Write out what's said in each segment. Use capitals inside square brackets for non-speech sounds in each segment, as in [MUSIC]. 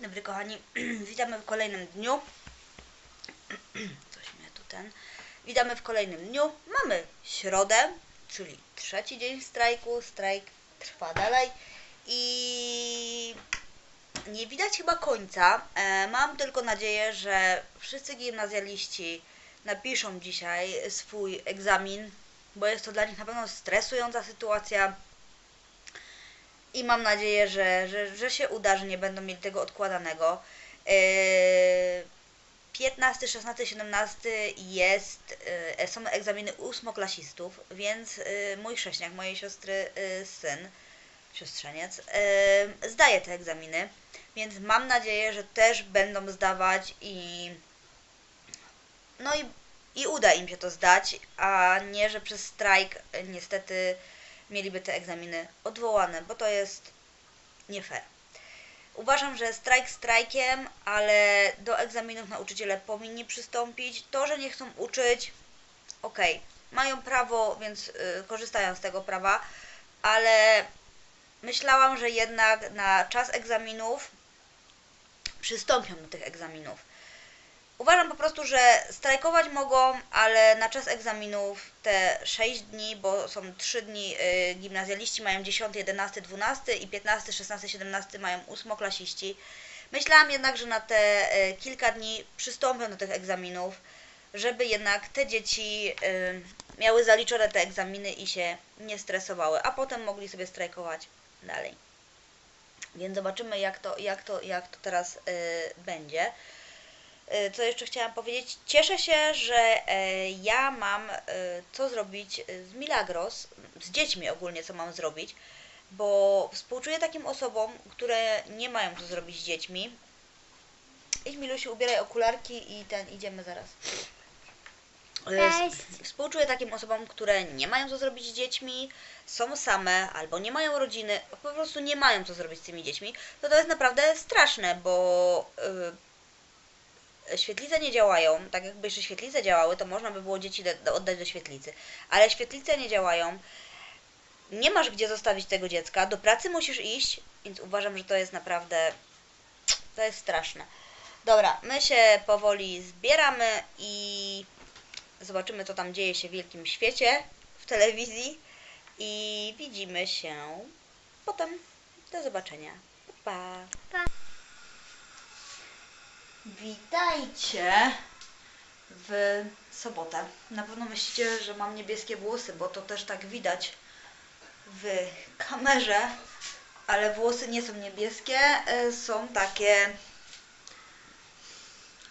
Dzień dobry kochani, [CLEARS THROAT] witamy w kolejnym dniu. [CLEARS THROAT] Coś mnie tu ten. Witamy w kolejnym dniu. Mamy środę, czyli trzeci dzień strajku. Strajk trwa dalej i nie widać chyba końca. E, mam tylko nadzieję, że wszyscy gimnazjaliści napiszą dzisiaj swój egzamin, bo jest to dla nich na pewno stresująca sytuacja. I mam nadzieję, że, że, że się uda, że nie będą mieli tego odkładanego. Yy, 15, 16, 17 jest, yy, są egzaminy ósmoklasistów, więc yy, mój sześniak, mojej siostry yy, syn, siostrzeniec, zdaje te egzaminy, więc mam nadzieję, że też będą zdawać i no i, i uda im się to zdać, a nie, że przez strajk niestety mieliby te egzaminy odwołane, bo to jest nie fair. Uważam, że strajk strajkiem, ale do egzaminów nauczyciele powinni przystąpić. To, że nie chcą uczyć, okej, mają prawo, więc y, korzystają z tego prawa, ale myślałam, że jednak na czas egzaminów przystąpią do tych egzaminów. Uważam po prostu, że strajkować mogą, ale na czas egzaminów te 6 dni, bo są 3 dni y, gimnazjaliści mają 10, 11, 12 i 15, 16, 17 mają ósmoklasiści. Myślałam jednak, że na te y, kilka dni przystąpią do tych egzaminów, żeby jednak te dzieci y, miały zaliczone te egzaminy i się nie stresowały, a potem mogli sobie strajkować dalej. Więc zobaczymy, jak to, jak to, jak to teraz y, będzie. Y, Co jeszcze chciałam powiedzieć? Cieszę się, że e, ja mam e, co zrobić e, z Milagros, z dziećmi ogólnie, co mam zrobić, bo współczuję takim osobom, które nie mają co zrobić z dziećmi. Idź Milusiu, ubieraj okularki i ten, idziemy zaraz. Cześć. Współczuję takim osobom, które nie mają co zrobić z dziećmi, są same albo nie mają rodziny, po prostu nie mają co zrobić z tymi dziećmi. To to jest naprawdę straszne, bo y, świetlice nie działają. Tak jakby jeszcze świetlice działały, to można by było dzieci oddać do świetlicy. Ale świetlice nie działają. Nie masz gdzie zostawić tego dziecka, do pracy musisz iść, więc uważam, że to jest naprawdę. To jest straszne. Dobra, my się powoli zbieramy i zobaczymy, co tam dzieje się w wielkim świecie w telewizji. I widzimy się potem. Do zobaczenia. Pa. Pa. Witajcie w sobotę. Na pewno myślicie, że mam niebieskie włosy, bo to też tak widać w kamerze, ale włosy nie są niebieskie, y, są takie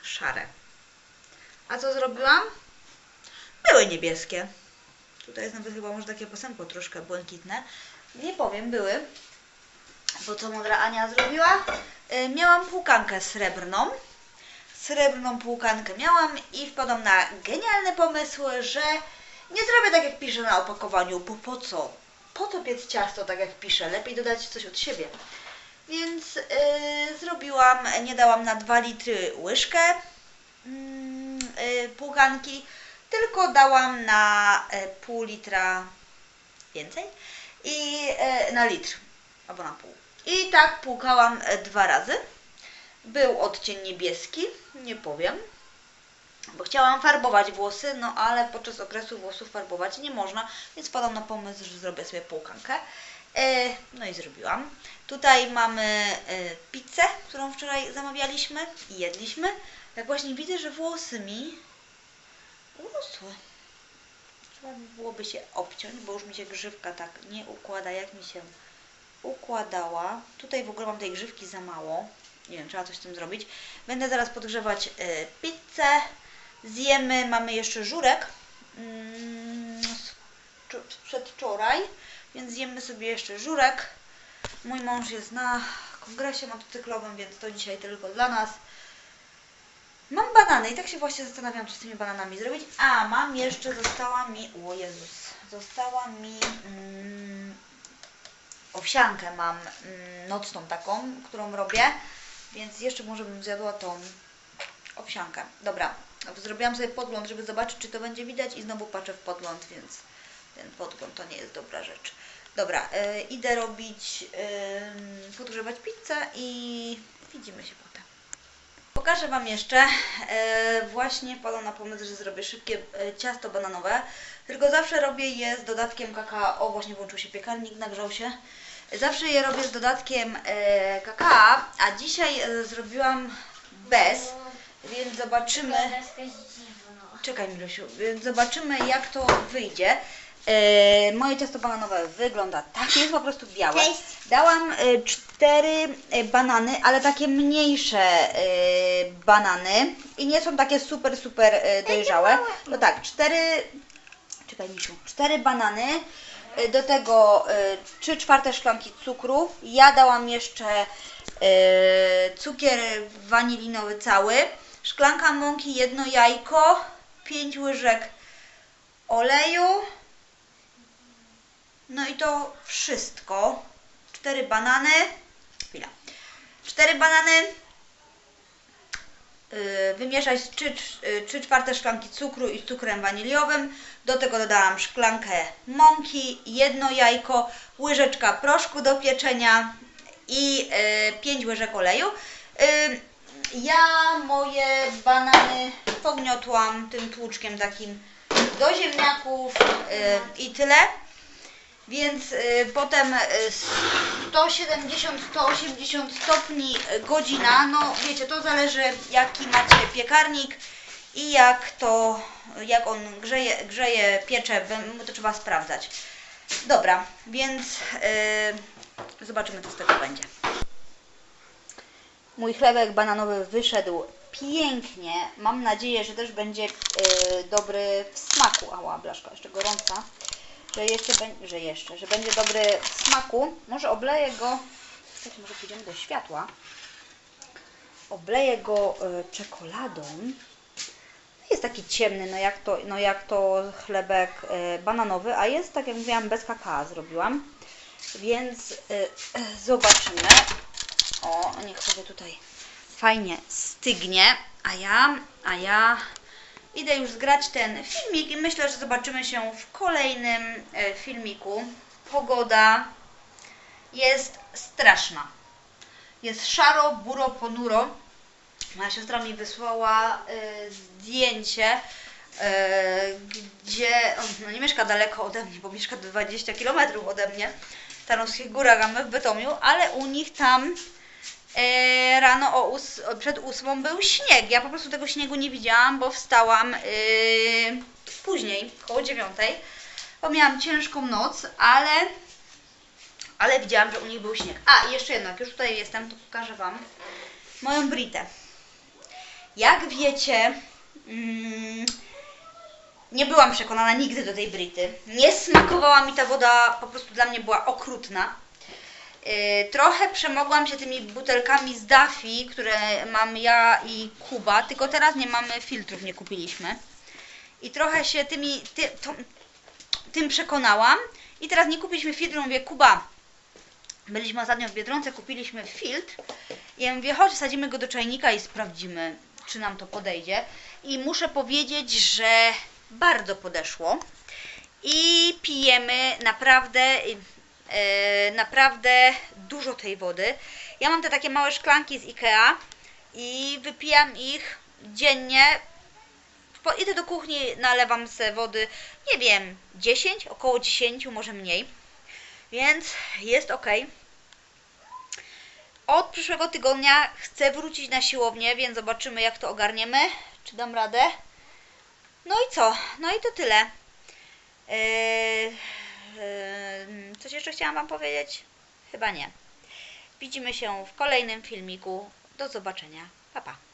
szare. A co zrobiłam? Były niebieskie. Tutaj jest nawet chyba może takie pasemko troszkę błękitne. Nie powiem, były. Bo co mądra Ania zrobiła? Y, Miałam płukankę srebrną. Srebrną płukankę miałam i wpadłam na genialny pomysł, że nie zrobię tak jak pisze na opakowaniu, bo po co? Po co piec ciasto tak jak pisze? Lepiej dodać coś od siebie. Więc y, zrobiłam, nie dałam na 2 litry łyżkę mm, y, płukanki, tylko dałam na y, pół litra więcej i y, na litr albo na pół. I tak płukałam e, dwa razy. Był odcień niebieski, nie powiem, bo chciałam farbować włosy, no ale podczas okresu włosów farbować nie można, więc padam na pomysł, że zrobię sobie płukankę. E, no i zrobiłam. Tutaj mamy e, pizzę, którą wczoraj zamawialiśmy i jedliśmy. Jak właśnie widzę, że włosy mi urosły. Trzeba by byłoby się obciąć, bo już mi się grzywka tak nie układa, jak mi się układała. Tutaj w ogóle mam tej grzywki za mało. Nie wiem, trzeba coś z tym zrobić. Będę zaraz podgrzewać y, pizzę. Zjemy, mamy jeszcze żurek mm, z wczo- z przedwczoraj, więc zjemy sobie jeszcze żurek. Mój mąż jest na kongresie motocyklowym, więc to dzisiaj tylko dla nas. Mam banany i tak się właśnie zastanawiam, co z tymi bananami zrobić. A, mam jeszcze, została mi, o Jezus, została mi mm, owsiankę mam mm, nocną taką, którą robię, więc jeszcze może bym zjadła tą owsiankę. Dobra, zrobiłam sobie podgląd, żeby zobaczyć, czy to będzie widać i znowu patrzę w podgląd, więc ten podgląd to nie jest dobra rzecz. Dobra, y, idę robić, y, podgrzewać pizzę i widzimy się potem. Pokażę Wam jeszcze, e, właśnie padam na pomysł, że zrobię szybkie e, ciasto bananowe, tylko zawsze robię je z dodatkiem kakao, o właśnie włączył się piekarnik, nagrzał się. Zawsze je robię z dodatkiem e, kakao, a dzisiaj e, zrobiłam bez, więc zobaczymy... Czekaj Milusiu, więc zobaczymy jak to wyjdzie. E, moje ciasto bananowe wygląda tak, jest po prostu białe. Cześć. Dałam e, cztery e, banany, ale takie mniejsze e, banany i nie są takie super, super e, dojrzałe. No tak, cztery, czekaj Misiu, cztery banany, do tego e, trzy czwarte szklanki cukru. Ja dałam jeszcze e, cukier wanilinowy cały, szklanka mąki, jedno jajko, pięć łyżek oleju. No i to wszystko. Cztery banany. Chwila. Cztery banany. Wymieszać trzy, trzy- trzy czwarte szklanki cukru i cukrem waniliowym. Do tego dodałam szklankę mąki, jedno jajko, łyżeczka proszku do pieczenia i yy, pięć łyżek oleju. Yy, ja moje banany pogniotłam tym tłuczkiem takim do ziemniaków yy, i tyle. Więc y, potem y, 170-180 stopni y, godzina, no wiecie, to zależy jaki macie piekarnik i jak to, jak on grzeje, grzeje piecze, to trzeba sprawdzać. Dobra, więc y, zobaczymy co z tego będzie. Mój chlebek bananowy wyszedł pięknie. Mam nadzieję, że też będzie y, dobry w smaku. Ała, blaszka jeszcze gorąca. Że jeszcze, że jeszcze, że będzie dobry w smaku. Może obleję go, słuchajcie, może pójdziemy do światła. Obleję go y, czekoladą. Jest taki ciemny, no jak to, no jak to chlebek y, bananowy, a jest, tak jak mówiłam, bez kakao zrobiłam. Więc y, [CLEARS THROAT] zobaczymy. O, niech sobie tutaj fajnie stygnie, a ja, a ja idę już zgrać ten filmik i myślę, że zobaczymy się w kolejnym e, filmiku. Pogoda jest straszna. Jest szaro, buro, ponuro. Moja siostra mi wysłała e, zdjęcie, e, gdzie, no nie mieszka daleko ode mnie, bo mieszka 20 km ode mnie, Tarnowskich Górach, a my w Bytomiu, ale u nich tam rano o przed ósmą był śnieg. Ja po prostu tego śniegu nie widziałam, bo wstałam e, później, koło dziewiątej, bo miałam ciężką noc, ale, ale widziałam, że u nich był śnieg. A, i jeszcze jedno, jak już tutaj jestem, to pokażę Wam moją britę. Jak wiecie, mm, nie byłam przekonana nigdy do tej brity. Nie smakowała mi ta woda, po prostu dla mnie była okrutna. Yy, trochę przemogłam się tymi butelkami z Daffy, które mam ja i Kuba, tylko teraz nie mamy filtrów, nie kupiliśmy. I trochę się tymi, ty, to, tym przekonałam. I teraz nie kupiliśmy filtru, mówię, Kuba, byliśmy ostatnio w Biedronce, kupiliśmy filtr. I ja mówię, chodź, wsadzimy go do czajnika i sprawdzimy, czy nam to podejdzie. I muszę powiedzieć, że bardzo podeszło. I pijemy naprawdę, naprawdę dużo tej wody. Ja mam te takie małe szklanki z Ikea i wypijam ich dziennie. Idę do kuchni, nalewam sobie wody, nie wiem, 10, około 10, może mniej. Więc jest ok. Od przyszłego tygodnia chcę wrócić na siłownię, więc zobaczymy jak to ogarniemy. Czy dam radę? No i co? No i to tyle. Yy, coś jeszcze chciałam Wam powiedzieć? Chyba nie. Widzimy się w kolejnym filmiku. Do zobaczenia. Pa, pa.